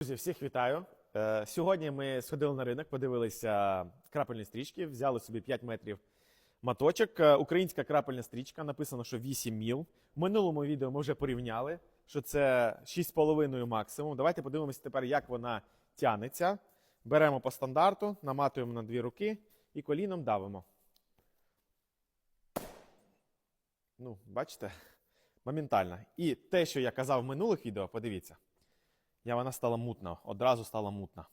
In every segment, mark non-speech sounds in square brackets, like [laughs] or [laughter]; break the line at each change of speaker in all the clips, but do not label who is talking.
Друзі, всіх вітаю. Е, Сьогодні ми сходили на ринок, подивилися крапельні стрічки, взяли собі 5 метрів маточок. Е, Українська крапельна стрічка, написано, що 8 міл. В минулому відео ми вже порівняли, що це 6,5 максимум. Давайте подивимося тепер, як вона тянеться. Беремо по стандарту, наматуємо на дві руки і коліном давимо. Ну, бачите? Моментально. І те, що я казав в минулих відео, подивіться. Я вона стала мутна, одразу стала мутна.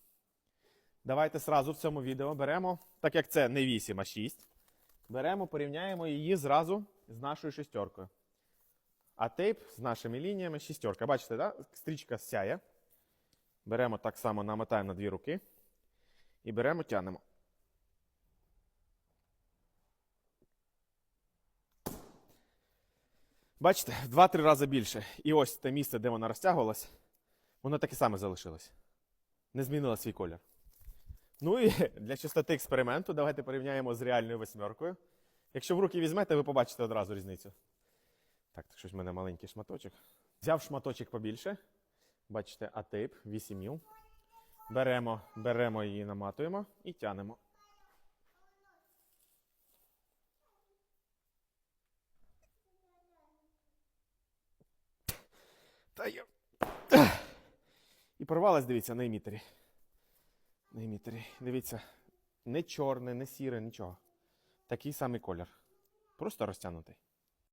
Давайте сразу в цьому відео беремо, так як це не 8, а 6, беремо, порівняємо її зразу з нашою шестеркою. А тейп з нашими лініями шістерка. Бачите, да? стрічка сяє. Беремо так само, намотаємо на дві руки. І беремо, тянемо. Бачите, в 2-3 рази більше. І ось те місце, де вона розтягувалась, воно таке саме залишилось. Не змінила свій колір. Ну і [laughs] для чистоти експерименту давайте порівняємо з реальною восьмеркою. Якщо в руки візьмете, ви побачите одразу різницю. Так, так щось в мене маленький шматочок. Взяв шматочок побільше. Бачите, А-тейп, 8 міл. Беремо, беремо її, наматуємо і тянемо. Та я... І порвалась, дивіться, на емітері. На емітері. Дивіться, не чорне, не сіре, нічого. Такий самий колір. Просто розтягнутий.